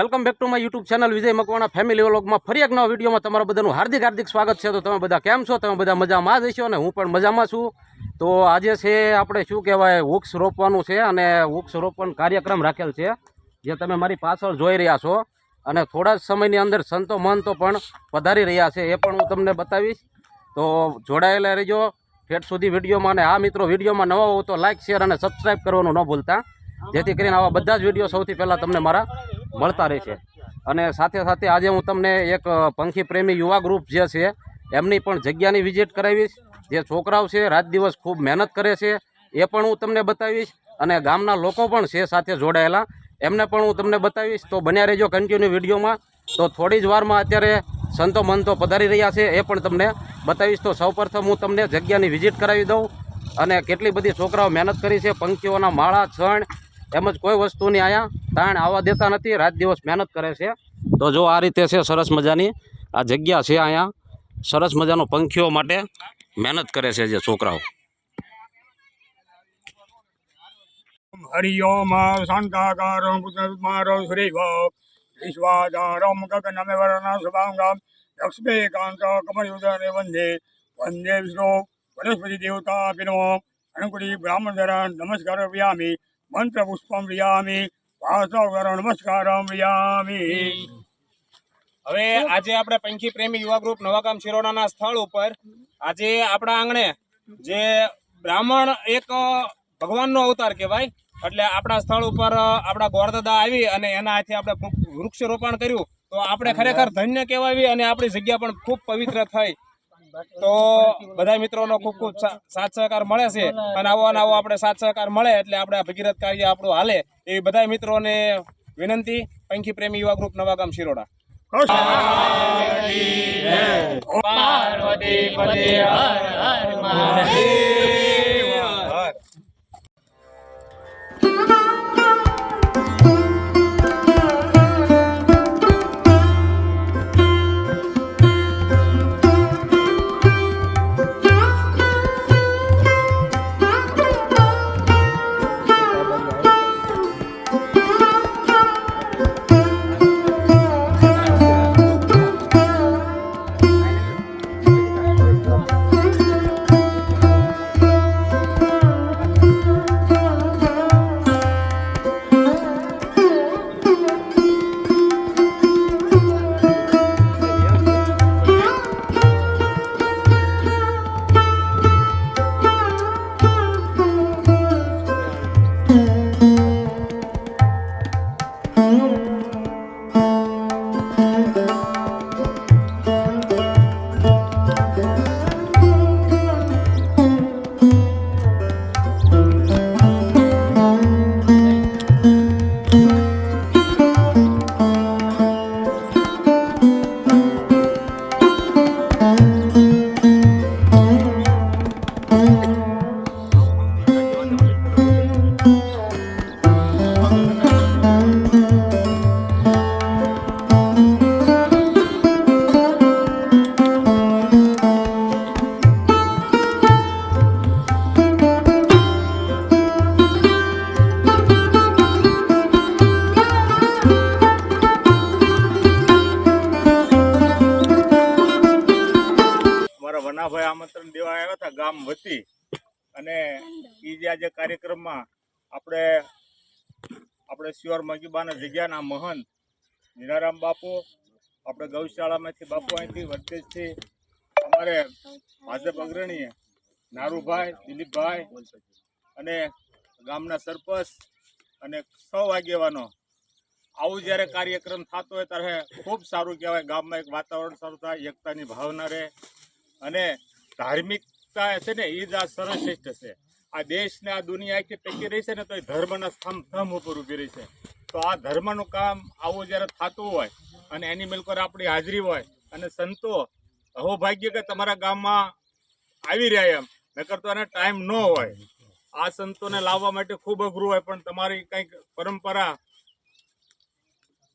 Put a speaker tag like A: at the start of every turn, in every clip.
A: Welcome back to my YouTube channel Vijay Makwana family વ્લોગમાં ફરી એક નવા વિડીયોમાં તમારા બધાનું હાર્દિક હાર્દિક સ્વાગત છે. તો તમે બધા કેમ છો? તમે બધા મજામાં જ હશો અને હું પણ મજામાં છું. તો આજે છે આપણે શું કહેવાય, વૃક્ષ રોપવાનું છે અને વૃક્ષ રોપણ કાર્યક્રમ રાખેલ છે, જે તમે મારી પાછળ જોઈ રહ્યા છો. અને થોડા જ સમયની અંદર સંતો મહંતો પણ પધારી રહ્યા છે, એ પણ હું તમને બતાવીશ. તો જોડાયેલા રહેજો. ઠેઠ સુધી વિડીયોમાં અને આ મિત્રો વિડીયોમાં નવા હો તો લાઇક શેર અને સબસ્ક્રાઈબ કરવાનું ન ભૂલતા. જેથી કરીને આવા બધા જ વીડિયો સૌથી પહેલાં તમને મારા મળતા રહેશે. અને સાથે સાથે આજે હું તમને એક પંખી પ્રેમી યુવા ગ્રુપ જે છે, એમની પણ જગ્યાની વિઝિટ કરાવીશ. જે છોકરાઓ છે, રાત દિવસ ખૂબ મહેનત કરે છે, એ પણ હું તમને બતાવીશ. અને ગામના લોકો પણ છે, સાથે જોડાયેલા. એમને પણ હું તમને બતાવીશ. તો બન્યા રહેજો કન્ટિન્યુ વિડીયોમાં. તો થોડી જ વારમાં અત્યારે સંતો મંતો પધારી રહ્યા છે, એ પણ તમને બતાવીશ. તો સૌપ્રથમ હું તમને જગ્યાની વિઝિટ કરાવી દઉં. અને કેટલી બધી છોકરાઓ મહેનત કરી છે, પંખીઓના માળા, છણ એમજ કોઈ વસ્તુની અહીંયા તાણ આવવા દેતા નથી, રાત દિવસ મહેનત કરે છે. તો જો આ રીતે છે સરસ મજાની આ જગ્યા છે અહીંયા. સરસ મજાનો પંખીઓ માટે મહેનત કરે છે જે છોકરાઓ.
B: હરિ ઓમ શાંતાકારં કુતમારં સુરેવ વિશ્વાધારં ગગનમેવરණ શુભાંગમ લક્ષ્મીકાંત કમલયુધને વંદે. વંદે વિષ્ણુ વનસ્પતિ દેવતા પિનમ બ્રાહ્મણ બ્રાહ્મણધરા નમસ્કાર વ્યામી મંત્ર પુષ્પમ વ્યામી વાસવકર નમસ્કારમ વ્યામી
C: હવે આજે આપણે પંખી પ્રેમી યુવા ગ્રુપ નવાગામ શિરોડાના સ્થળ ઉપર આજે આપણા આંગણે જે બ્રાહ્મણ એક ભગવાનનો અવતાર કહેવાય, એટલે આપણા સ્થળ ઉપર આપણા ગોરદાદા આવી અને એના હાથે આપણે વૃક્ષરોપણ કર્યું, તો આપણે ખરેખર ધન્ય કહેવાવી અને આપણી જગ્યા પણ ખૂબ પવિત્ર થઈ. તો બધા મિત્રોનો ખૂબ ખૂબ ખૂબ સાથ સહકાર મળે છે. અને આવો અને આવો આપણે સાથ સહકાર મળે એટલે આપણે ભગીરથ કાર્ય આપણું હાલે. એવી બધા મિત્રોને વિનંતી, પંખી પ્રેમી યુવા ગ્રુપ નવાગામ શિરોડા. પાર્વતી પતિ હર હર મહાદેવ.
B: આપણે મગીબાના જગ્યાના મહંત નિરારામ બાપુ, આપણે ગૌશાળામાંથી બાપુ અહીંથી વર્તેજથી અમારે ભાજપ અગ્રણીએ નારુભાઈ, દિલીપભાઈ અને ગામના સરપંચ અને સૌ આગેવાનો આવું જ્યારે કાર્યક્રમ થતો હોય ત્યારે ખૂબ સારું કહેવાય, ગામમાં એક વાતાવરણ સારું થાય, એકતાની ભાવના રહે અને ધાર્મિકતા છે ને એ જ આ સર્વશ્રેષ્ઠ છે. આ દેશને, આ દુનિયા આખી ટકી રહી છે ને, તો એ ધર્મના સ્તંભ સ્તંભ ઉપર ઊભી રહી છે. તો આ ધર્મનું કામ આવું જ્યારે થતું હોય અને એની મિલકત આપણી હાજરી હોય અને સંતો, અહો ભાગ્ય કે તમારા ગામમાં આવી રહ્યા એમ, નકર તો એને ટાઈમ ન હોય. આ સંતોને લાવવા માટે ખૂબ અઘરું હોય, પણ તમારી કંઈક પરંપરા.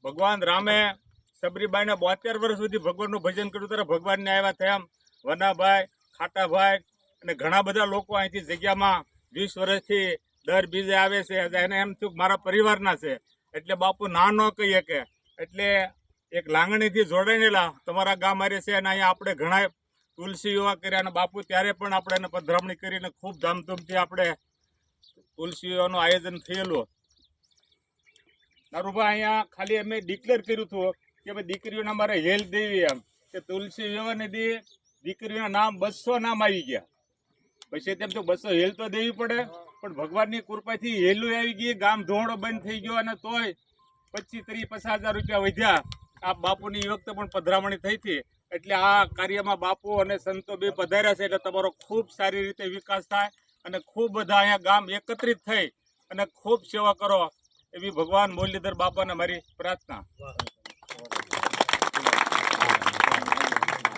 B: ભગવાન રામે સબરીબાઈને બોતેર વર્ષ સુધી ભગવાનનું ભજન કર્યું, ત્યારે ભગવાનને આવ્યા થયા વનાભાઈ, ખાટાભાઈ અને ઘણા બધા લોકો અહીંથી જગ્યામાં વીસ વર્ષથી દર બીજે આવે છે એને એમ થયું મારા પરિવારના છે. એટલે બાપુ ના ન કહી શકે એટલે એક લાગણીથી જોડાયેલા તમારા ગામ હારે છે અને અહીંયા આપણે ઘણા તુલસી યુવા કર્યા અને બાપુ ત્યારે પણ આપણે એને પધરામણી કરીને ખૂબ ધામધૂમથી આપણે તુલસી યુવાનું આયોજન થયેલું. નારુભાઈ અહીંયા ખાલી અમે ડિક્લેર કર્યું હતું કે ભાઈ દીકરીઓને અમારે હેલ દેવી એમ. કે તુલસી વિવાહને દી દીકરીઓના નામ બસો નામ આવી ગયા. પછી તેમ તો બસો હેલ તો દેવી પડે. પણ ભગવાનની કૃપાથી હેલું આવી ગઈ ગામ ધોળો બંધ થઈ ગયો અને તોય પચીસ ત્રીસ પચાસ હજાર રૂપિયા વધ્યા. આ બાપુની વખતે પણ પધરામણી થઈ હતી. એટલે આ કાર્યમાં બાપુ અને સંતો બે પધાર્યા છે એટલે તમારો ખૂબ સારી રીતે વિકાસ થાય અને ખૂબ બધા અહીંયા ગામ એકત્રિત થઈ અને ખૂબ સેવા કરો એવી ભગવાન મુરલીધર બાપાને મારી પ્રાર્થના.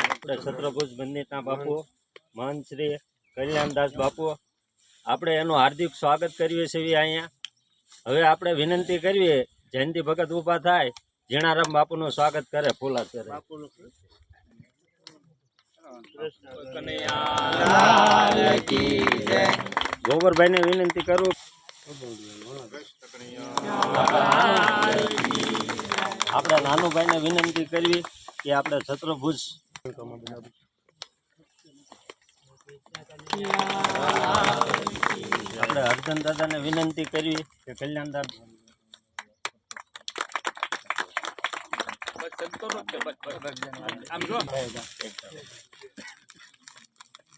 D: આપણે છત્રભુજ ત્યાં બાપુ મહંત શ્રી કલ્યાણદાસ બાપુ, આપણે એનું હાર્દિક સ્વાગત કરીએ છીએ અહીંયા. હવે આપણે વિનંતી કરીએ, જયંતિ ભગત ઊભા થાય, જીણારામ બાપુનું સ્વાગત કરે ફૂલા કરે. ગોબરભાઈને વિનંતી કરું. આપણે નાનુભાઈને વિનંતી કરવી કે આપણે છત્રભુજ આપણે હરધન દાદાને વિનંતી કરવી કે
B: કલ્યાણ દાદા.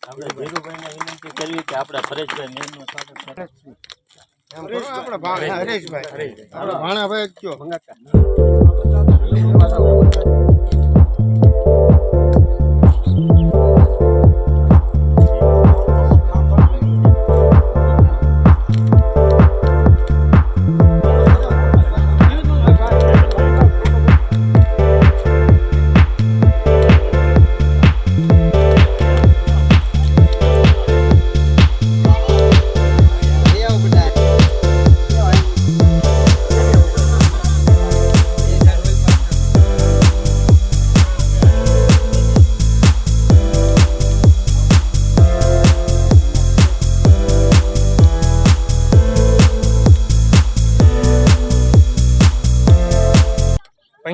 D: આપણે ધીરુભાઈને વિનંતી કરવી કે આપણે પરેશભાઈ મેનનું સ્વાગત કરે.
E: હરેશભાઈ. ભાણાભાઈ કયો.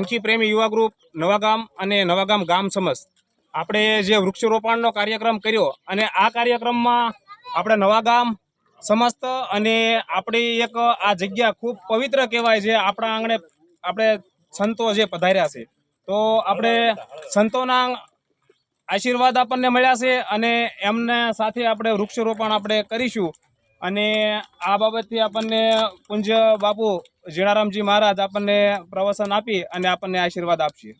C: પંખી પ્રેમી યુવા ગ્રુપ નવાગામ અને નવાગામ ગામ સમસ્ત. આપણે જે વૃક્ષરોપણનો કાર્યક્રમ કર્યો અને આ કાર્યક્રમમાં આપણે નવાગામ સમસ્ત અને આપણી એક આ જગ્યા ખૂબ પવિત્ર કહેવાય છે, આપણા આંગણે આપણે સંતો જે પધાર્યા છે. તો આપણે સંતોના આશીર્વાદ આપણને મળ્યા છે અને એમના સાથે આપણે વૃક્ષરોપણ આપણે કરીશું. અને આ બાબતથી આપણને પૂજ્ય બાપુ જીણારામજી મહારાજ આપણને પ્રવચન આપી અને આપણને આશીર્વાદ આપશે.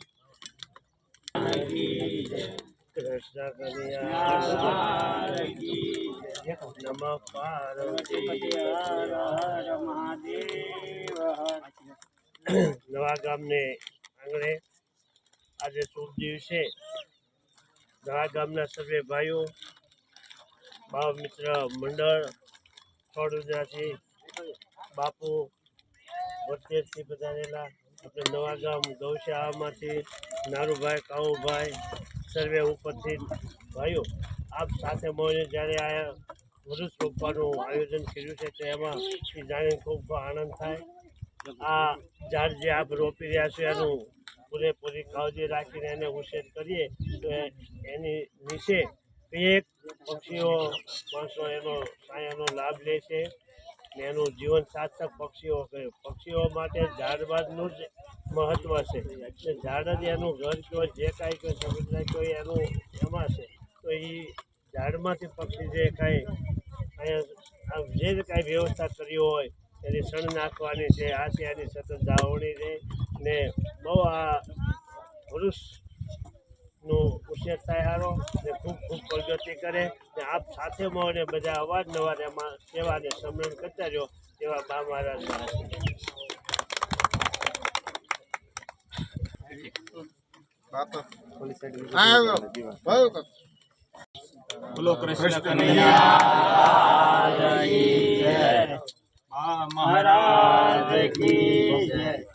D: નવા ગામને આંગણે આજે શુભ દિવસે નવા ગામના સભ્ય ભાઈઓ ભાવ મિત્ર મંડળ થોડુંજાથી બાપુ, વચ્ચેથી પધારેલા આપણે નવા ગામ ગૌશાળામાંથી નારુભાઈ કાઉભાઈ સર્વે ઉપરથી ભાઈઓ, આપ સાથે મળીને જ્યારે આ વૃક્ષ રોપવાનું આયોજન કર્યું છે, તો એમાં એ જાણીને ખૂબ આનંદ થાય. આ ઝાડ જે આપ રોપી રહ્યા છો, એનું પૂરેપૂરી કાળજી રાખીને એને ઉછેર કરીએ. તો એની નીચે એક પક્ષીઓ માણસો એનો એનો લાભ લે છે ને એનું જીવન સાર્થક પક્ષીઓ કહે. પક્ષીઓ માટે ઝાડવાદનું જ મહત્વ છે. એટલે ઝાડ જ એનું ઘર કયો જે કાંઈ કોઈ સમુદાય કોઈ એનું એમાં છે. તો એ ઝાડમાંથી પક્ષી જે કાંઈ અહીંયા જે કાંઈ વ્યવસ્થા કરી હોય, એની સણ નાખવાની છે આ છે એની સતત જાળવણી છે ને બહુ આ વૃક્ષનું ઉછેર થાય હારો ને ખૂબ ખૂબ પ્રગતિ કરે ને આપ સાથે મળીને બધા અવારનવાર એમાં સેવાને સમરણ કરતા રહ્યો એવા બા મહારાજ
B: બોલો કૃષ્ણ કનૈયા. મહારાજ કી જય.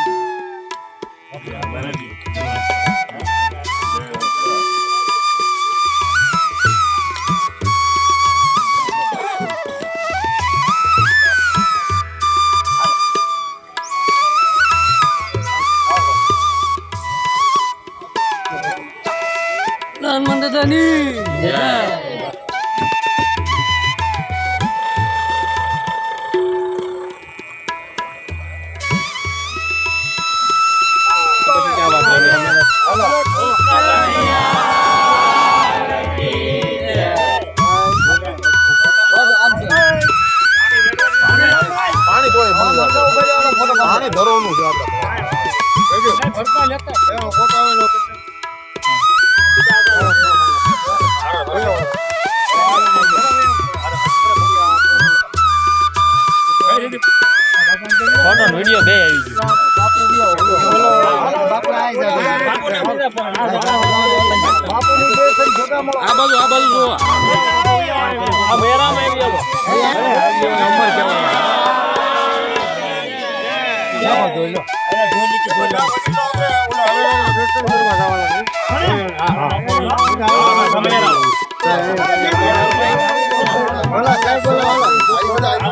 F: પાણી
E: પાણી છે આપણે ફોટો આવેલો
A: બાજુ આ બાજુ જુઓ
F: આ મેરામાં આવી ગયો.
A: નંબર કેવો
E: બોલા સાહેબ બોલો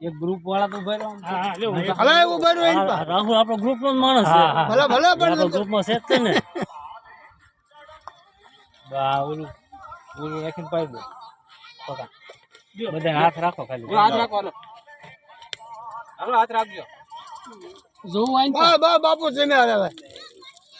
F: એક ગ્રુપ વાળા તો ભર્યો
E: હાલો, એ ઊભા. રહ્યો અહીં પા.
F: રાહુલ આપણો ગ્રુપ નો માણસ છે.
E: ભલે ભલે પણ
F: આપણો ગ્રુપમાં છે જ ને. બા ઓલું ઓલું રાખીને પાડી દો. પકા. બધા હાથ રાખો ખાલી.
A: હાથ રાખવાનો હાલો. હાથ રાખજો.
F: જોવું
E: બા બા બાપુ જમે આવે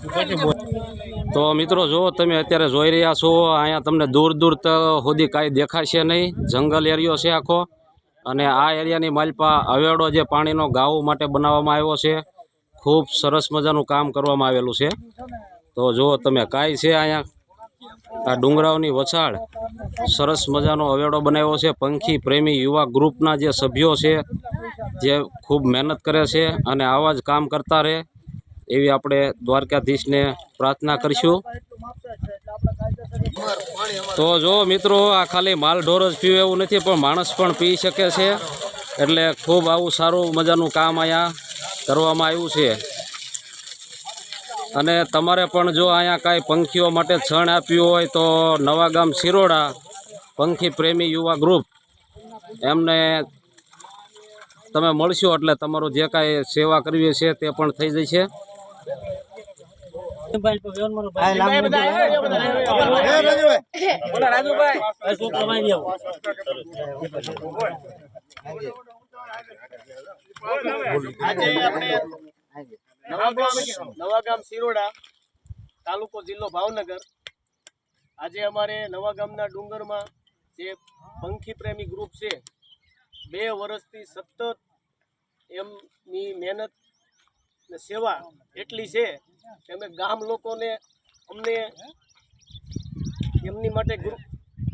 A: તો મિત્રો જો તમે અત્યારે જોઈ રહ્યા છો, અહીંયા તમને દૂર દૂર તો સુધી કાંઈ દેખાશે નહીં. જંગલ એરિયો છે આખો. અને આ એરિયાની માલપા અવેડો જે પાણીનો ગાવ માટે બનાવવામાં આવ્યો છે, ખૂબ સરસ મજાનું કામ કરવામાં આવેલું છે. તો જો તમે કાંઈ છે અહીંયા, આ ડુંગરાઓની વછાળ, સરસ મજાનો અવેડો બનાવ્યો છે. પંખી પ્રેમી યુવા ગ્રુપના જે સભ્યો છે, જે ખૂબ મહેનત કરે છે અને આવા જ કામ કરતા રહે. એવી આપણે દ્વારકાધીશને પ્રાર્થના કરીશું. તો જો મિત્રો, આ ખાલી માલ ઢોર જ પીવે એવું નથી, પણ માણસ પણ પી શકે છે. એટલે ખૂબ આવું સારું મજાનું કામ અહીંયા કરવામાં આવ્યું છે. અને તમારે પણ જો અહીંયા કાંઈ પંખીઓ માટે છણ આપ્યું હોય તો નવાગામ શિરોડા પંખી પ્રેમી યુવા ગ્રુપ, એમને તમે મળશો એટલે તમારું જે કાંઈ સેવા કરવી છે તે પણ થઈ જશે.
D: નવાગામ સિરોડા તાલુકો જિલ્લો ભાવનગર. આજે અમારે નવાગામના ડુંગરમાં જે પંખી પ્રેમી ગ્રુપ છે, બે વર્ષથી સતત એમની મહેનત ને સેવા એટલી છે કે અમે ગામ લોકોને અમને એમની માટે ગ્રુપ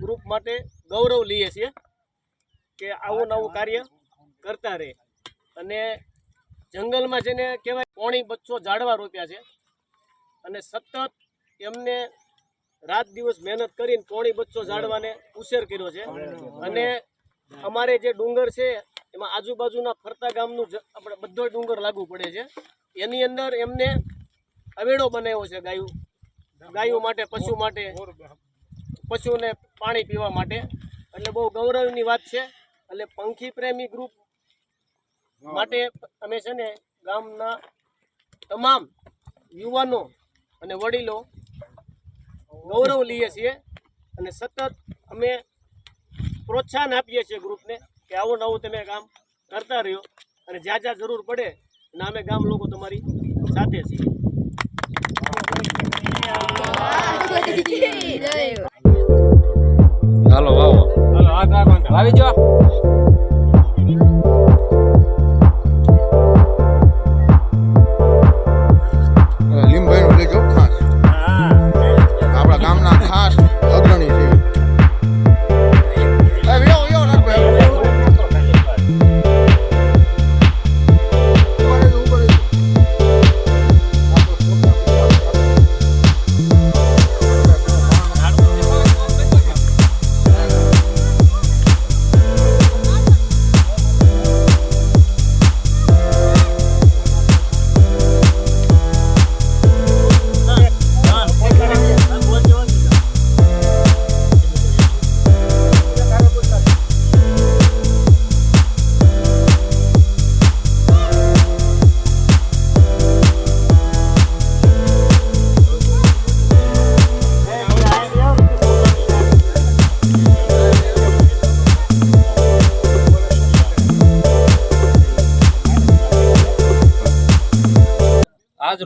D: ગ્રુપ માટે ગૌરવ લઈએ છીએ
G: કે આવું નવું કાર્ય કરતા રહે. અને જંગલમાં જેને કહેવાય પોણી બચ્ચો ઝાડવા રોપ્યા છે. અને સતત એમને રાત દિવસ મહેનત કરીને પોણી બચ્ચો ઝાડવાને ઉછેર કર્યો છે. અને અમારે જે ડુંગર છે, એમાં આજુબાજુના ફરતા ગામનું આપણે બધો ડુંગર લાગુ પડે છે. એની અંદર એમને અવેડો બનાવ્યો છે ગાયું. ગાયો માટે, પશુ માટે, પશુને પાણી પીવા માટે. એટલે બહુ ગૌરવની વાત છે. એટલે પંખી પ્રેમી ગ્રુપ માટે અમે છે ને ગામના તમામ યુવાનો અને વડીલો ગૌરવ લઈએ છીએ અને સતત અમે પ્રોત્સાહન આપીએ છીએ ગ્રુપને કે આવું નવું તમે કામ કરતા રહ્યો અને જ્યાં જ્યાં જરૂર પડે અને અમે ગામ લોકો તમારી સાથે છીએ
A: હાલો વાવો.
C: હાલો હાથ રાખો
A: આવી જાઓ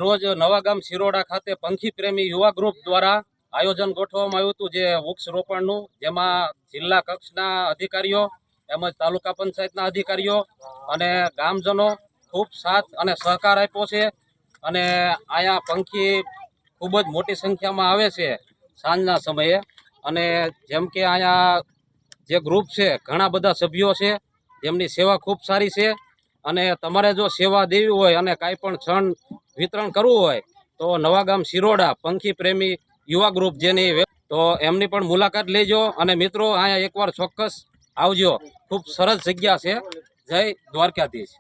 A: રોજ નવાગામ શિરોડા ખાતે પંખી પ્રેમી યુવા ગ્રુપ દ્વારા આયોજન ગોઠવવામાં આવ્યું હતું, જે વૃક્ષ રોપણનું જેમાં જિલ્લા કક્ષના અધિકારીઓ, તેમજ તાલુકા પંચાયતના અધિકારીઓ અને ગામજનો ખૂબ સાથ અને સહકાર આપ્યો છે. અને અહીંયા પંખી ખૂબ જ મોટી સંખ્યામાં આવે છે સાંજના સમયે. અને જેમ કે અહીંયા જે ગ્રુપ છે, ઘણા બધા સભ્યો છે જેમની સેવા ખૂબ સારી છે. અને તમારે જો સેવા દેવી હોય અને કાંઈ પણ ક્ષણ વિતરણ કરવું હોય, તો નવાગામ શિરોડા પંખી પ્રેમી યુવા ગ્રુપ જેની તો એમની પણ મુલાકાત લેજો અને મિત્રો અહીંયા એકવાર ચોક્કસ આવજો. ખૂબ સરસ જગ્યા છે. જય દ્વારકાધીશ.